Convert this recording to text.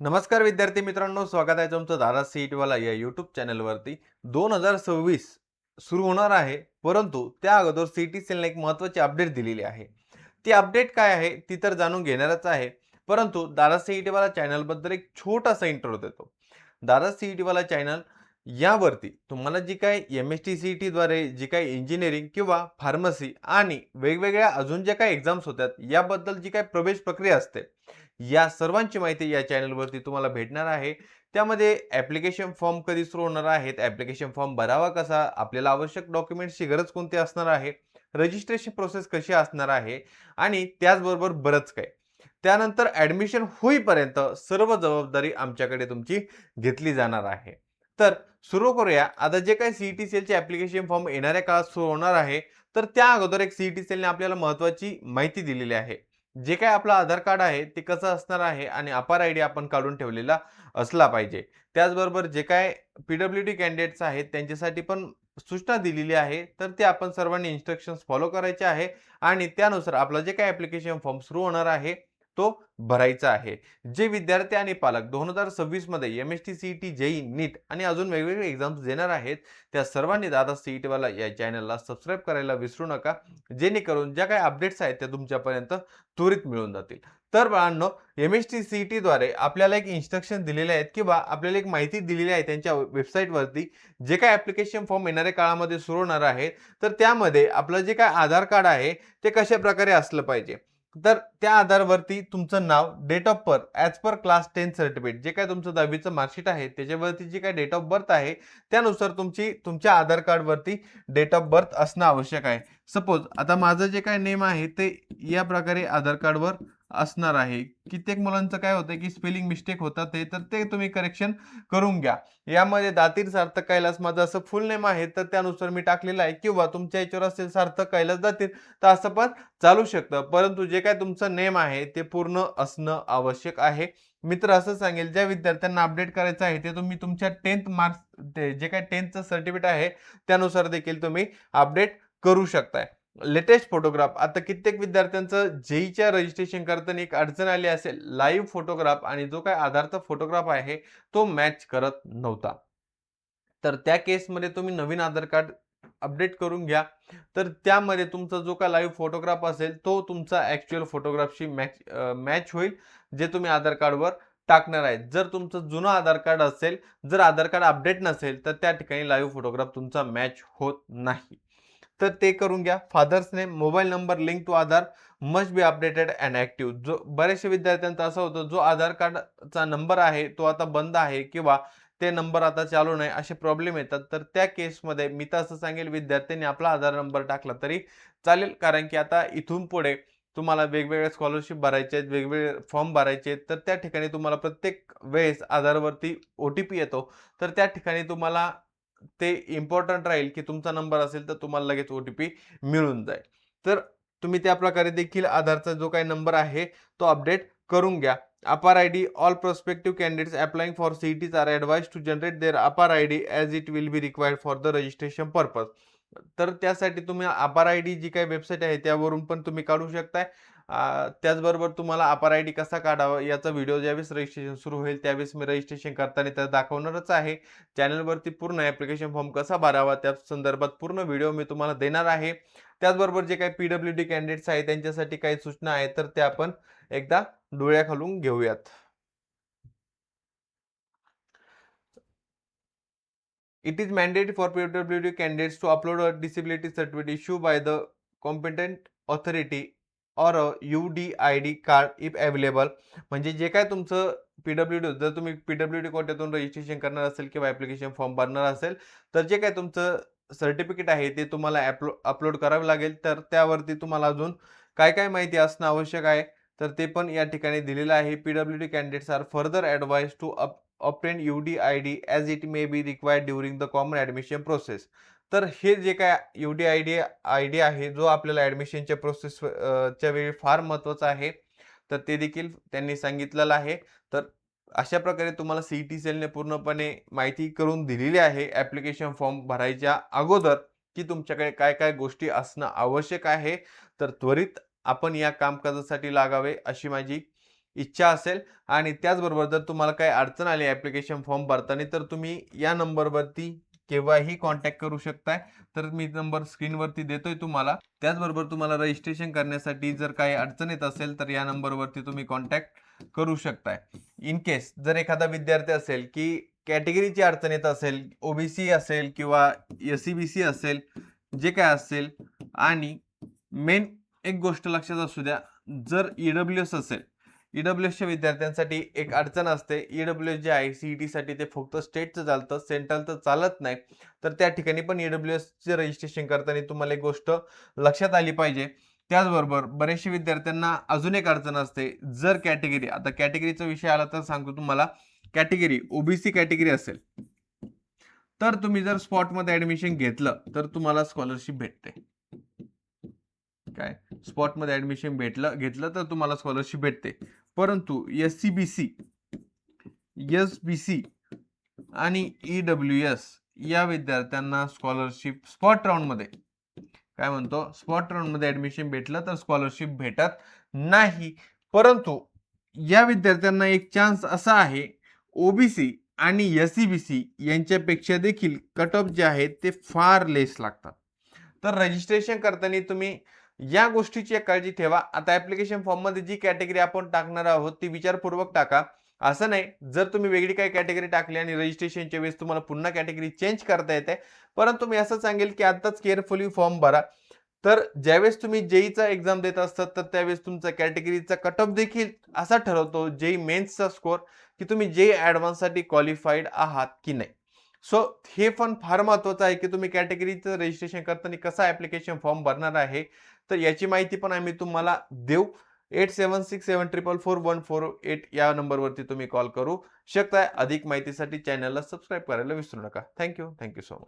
नमस्कार विद्यार्थी मित्रांनो स्वागत आहे तुमचं दादा सीटवाला या यूट्यूब चॅनलवरती दोन हजार सव्वीस सुरू होणार आहे परंतु त्या अगोदर सी टी सेलने एक महत्त्वाची अपडेट दिलेली आहे. ती अपडेट काय आहे ती तर जाणून घेणारच आहे परंतु दादा सीईटीवाला चॅनलबद्दल एक छोटासा इंट्रो देतो. दादा सीईटीवाला चॅनल यावरती तुम्हाला जी काय एम एस टी सी टीद्वारे जी काही इंजिनिअरिंग किंवा फार्मसी आणि वेगवेगळ्या अजून ज्या काही एक्झाम्स होत्यात याबद्दल जी काही प्रवेश प्रक्रिया असते या सर्वांची माहिती या चॅनलवरती तुम्हाला भेटणार आहे. त्यामध्ये ॲप्लिकेशन फॉर्म कधी सुरू होणार आहेत ॲप्लिकेशन फॉर्म भरावा कसा आपल्याला आवश्यक डॉक्युमेंट्सची गरज कोणती असणार आहे रजिस्ट्रेशन प्रोसेस कशी असणार आहे आणि त्याचबरोबर बरंच काय. त्यानंतर ॲडमिशन होईपर्यंत सर्व जबाबदारी आमच्याकडे तुमची घेतली जाणार आहे. तर सुरू करूया. आता जे काही सी टी सेलचे ॲप्लिकेशन फॉर्म येणाऱ्या काळात सुरू होणार आहे तर त्या अगोदर एक सी टी सेलने आपल्याला महत्त्वाची माहिती दिलेली आहे. जे काय आपलं आधार कार्ड आहे ते कसं असणार आहे आणि अपार आय डी आपण काढून ठेवलेला असला पाहिजे. त्याचबरोबर जे काय पी डब्ल्यू डी कॅन्डिडेट्स आहेत त्यांच्यासाठी पण सूचना दिलेली आहे तर ते आपण सर्वांनी इन्स्ट्रक्शन्स फॉलो करायचे आहे. आणि त्यानुसार आपलं जे काय ॲप्लिकेशन फॉर्म सुरू होणार आहे तो भरायचा आहे. जे विद्यार्थी आणि पालक दोन हजार सव्वीसमध्ये M S T C T JEE NEET आणि अजून वेगवेगळे एक्झाम्स देणार आहेत त्या सर्वांनी दादा सी ई टीवाला या चॅनलला सबस्क्राईब करायला विसरू नका. जेणेकरून ज्या काही अपडेट्स आहेत त्या तुमच्यापर्यंत त्वरित मिळून जातील. तर बाळांनो एम एस टी सी टीद्वारे आपल्याला एक इन्स्ट्रक्शन दिलेले आहेत किंवा आपल्याला एक माहिती दिलेली आहे त्यांच्या वेबसाईटवरती जे काय ॲप्लिकेशन फॉर्म येणाऱ्या काळामध्ये सुरू होणार आहेत तर त्यामध्ये आपलं जे काय आधार कार्ड आहे ते कशा प्रकारे असलं पाहिजे? तर त्या आधारवरती तुमचं नाव date of birth as per class ten certificate जे काय तुमचं दहावीचं मार्कशीट आहे त्याच्यावरती जे काय डेट ऑफ बर्थ आहे त्यानुसार तुमची तुमच्या आधार कार्डवरती डेट ऑफ बर्थ असणं आवश्यक आहे. सपोज आता माझं जे काय नेम आहे ते या प्रकारे आधार कार्डवर असणार आहे. कित्येक मुलांचं काय होतं की स्पेलिंग मिस्टेक होतात ते तर ते तुम्ही करेक्शन करून घ्या. यामध्ये दातीर सार्थक कैलास माझं असं फुल नेम आहे तर त्यानुसार मी टाकलेलं आहे. किंवा तुमच्या याच्यावर असेल सार्थक कैलास दातीर तर असं पण चालू शकतं. परंतु जे काय तुमचं नेम आहे ते पूर्ण असणं आवश्यक आहे. मित्र असं सांगेल ज्या विद्यार्थ्यांना अपडेट करायचं आहे ते तुम्ही तुमच्या टेन्थ मार्क्स ते जे काय टेन्थचं सर्टिफिकेट आहे त्यानुसार देखील तुम्ही अपडेट करू शकताय. Latest photograph. आता कित्येक विद्यार्थ्यांचं जेईच्या रजिस्ट्रेशन करताना एक अडचण आली असेल. लाईव्ह फोटोग्राफ आणि जो काय आधारचा फोटोग्राफ आहे तो मॅच करत नव्हता. तर त्या केसमध्ये तुम्ही नवीन आधार कार्ड अपडेट करून घ्या. तर त्यामध्ये तुमचा जो काय लाईव्ह फोटोग्राफ असेल तो तुमचा ॲक्च्युअल फोटोग्राफशी मॅच मॅच होईल जे तुम्ही आधार कार्डवर टाकणार आहेत. जर तुमचं जुनं आधार कार्ड असेल जर आधार कार्ड अपडेट नसेल तर त्या ठिकाणी लाईव्ह फोटोग्राफ तुमचा मॅच होत नाही. तर ते करून घ्या. Father's name mobile number link to Aadhaar must be updated and active. जो बऱ्याचशा विद्यार्थ्यांचा असं होतं जो आधार कार्डचा नंबर आहे तो आता बंद आहे किंवा ते नंबर आता चालू नाही असे प्रॉब्लेम येतात. तर त्या केसमध्ये मी तर असं सांगेल विद्यार्थ्यांनी आपला आधार नंबर टाकला तरी चालेल. कारण की आता इथून पुढे तुम्हाला वेगवेगळ्या स्कॉलरशिप भरायचे आहेत वेगवेगळे फॉर्म भरायचे आहेत. तर त्या ठिकाणी तुम्हाला प्रत्येक वेळेस आधारवरती ओ टी पी येतो. तर त्या ठिकाणी तुम्हाला ते इम्पॉर्टंट राहील की तुमचा नंबर असेल तर तुम्हाला लगेच ओ टी पी मिळून जाईल. तर तुम्ही त्या प्रकारे देखील आधारचा जो काही नंबर आहे तो अपडेट करून घ्या. APAAR I D all prospective candidates applying for C Ts are advised to generate their APAAR I D as it will be required for the registration purpose तर त्यासाठी तुम्ही अपार आय डी जी काही website आहे त्यावरून पण तुम्ही काढू शकताय. त्याचबरोबर तुम्हाला अपार आय डी कसा काढावा याचा व्हिडिओ ज्यावेळेस रजिस्ट्रेशन सुरू होईल त्यावेळेस मी रजिस्ट्रेशन करताना तर दाखवणारच आहे. चॅनलवरती पूर्ण ॲप्लिकेशन फॉर्म कसा भरावा त्या संदर्भात पूर्ण व्हिडिओ मी तुम्हाला देणार आहे. त्याचबरोबर जे काही पी डब्ल्यू डी कॅन्डिडेट्स आहेत त्यांच्यासाठी काही सूचना आहेत तर त्या आपण एकदा डोळ्याखालून घेऊयात. It is mandatory for PWD candidates to upload a disability certificate issued by the competent authority और U D I D card if available म्हणजे जे काय तुमचं पी डब्ल्यू डी जर तुम्ही पी डब्ल्यू डी कोट्यातून रजिस्ट्रेशन करणार असेल किंवा ॲप्लिकेशन फॉर्म भरणार असेल तर जे काय तुमचं सर्टिफिकेट आहे ते तुम्हाला ॲपलो अपलोड करावं लागेल. तर त्यावरती तुम्हाला अजून काय काय माहिती असणं आवश्यक आहे तर ते पण या ठिकाणी दिलेलं आहे. P W D candidates are further advised to up obtain U D I D as it may be required during the common admission process तर हे जे काय U D I D I D आहे जो आपल्याला ॲडमिशनच्या प्रोसेस च्या वेळी फार महत्त्वाचा आहे तर ते देखील त्यांनी सांगितलेलं आहे. तर अशा प्रकारे तुम्हाला सी टी सेलने पूर्णपणे माहिती करून दिलेली आहे ॲप्लिकेशन फॉर्म भरायच्या अगोदर की तुमच्याकडे काय काय गोष्टी असणं आवश्यक आहे. तर त्वरित आपण या कामकाजासाठी लागावे अशी माझी इच्छा असेल. आणि त्याचबरोबर जर तुम्हाला काही अडचण आली ॲप्लिकेशन फॉर्म भरताना तर तुम्ही या नंबरवरती केव्हाही कॉन्टॅक्ट करू शकताय. तर मी नंबर स्क्रीनवरती देतोय तुम्हाला. त्याचबरोबर तुम्हाला रजिस्ट्रेशन करण्यासाठी जर काही अडचण येत असेल तर या नंबरवरती तुम्ही कॉन्टॅक्ट करू शकताय. इन केस जर एखादा विद्यार्थी असेल की कॅटेगरीची अडचण येत असेल ओबीसी असेल किंवा एस सी बी सी असेल जे काय असेल आणि मेन एक गोष्ट लक्षात असू द्या जर ईडब्ल्यू एस असेल ईडब्ल्यू एसच्या विद्यार्थ्यांसाठी एक अडचण असते. ईडब्ल्यू एस जे आहे सीईटी साठी ते फक्त स्टेटचं चालतं सेंट्रलचं चालत नाही. तर त्या ठिकाणी पण ईडब्ल्यू एसचे रजिस्ट्रेशन करताना तुम्हाला एक गोष्ट लक्षात आली पाहिजे. त्याचबरोबर बरेचशे विद्यार्थ्यांना अजून एक अडचण असते. जर कॅटेगरी आता कॅटेगरीचा विषय आला तर सांगतो तुम्हाला. कॅटेगरी ओबीसी कॅटेगरी असेल. तर तुम्ही जर स्पॉटमध्ये ऍडमिशन घेतलं तर तुम्हाला स्कॉलरशिप भेटते. काय? स्पॉटमध्ये ऍडमिशन भेटलं घेतलं तर तुम्हाला स्कॉलरशिप भेटते. परंतु S C B C S B C आणि ई डब्ल्यू एस या विद्यार्थ्यांना स्कॉलरशिप स्पॉट राऊंडमध्ये काय म्हणतो? स्पॉट राऊंडमध्ये ॲडमिशन भेटलं तर स्कॉलरशिप भेटत नाही. परंतु या विद्यार्थ्यांना एक चान्स असा आहे ओबीसी आणि एस सी बी सी यांच्यापेक्षा देखील कट ऑफ जे आहेत ते फार लेस लागतात. तर रजिस्ट्रेशन करताना तुम्ही या गोष्टीची एक काळजी ठेवा. आता ऍप्लिकेशन फॉर्ममध्ये जी कॅटेगरी आपण टाकणार आहोत ती विचारपूर्वक टाका. असं नाही जर तुम्ही वेगळी काही कॅटेगरी टाकली आणि रजिस्ट्रेशनच्या वेळेस तुम्हाला पुन्हा कॅटेगरी चेंज करता येते परंतु मी असं सांगेल की आत्ताच केअरफुली फॉर्म भरा. तर ज्यावेळेस तुम्ही जेईचा एक्झाम देत असतात तर त्यावेळेस तुमचा कॅटेगरीचा कट ऑफ देखील असा ठरवतो जेई मेन्सचा स्कोर की तुम्ही जे ॲडव्हान्ससाठी क्वालिफाईड आहात की नाही. सो हे पण फार महत्त्वाचं आहे की तुम्ही कॅटेगरीचं रजिस्ट्रेशन करताना कसा ॲप्लिकेशन फॉर्म भरणार आहे? तर याची माहिती पण आम्ही तुम्हाला देऊ. Eight seven six seven triple four one four eight या नंबरवरती तुम्ही कॉल करू शकताय. अधिक माहितीसाठी चॅनलला सबस्क्राईब करायला विसरू नका. Thank you thank you so much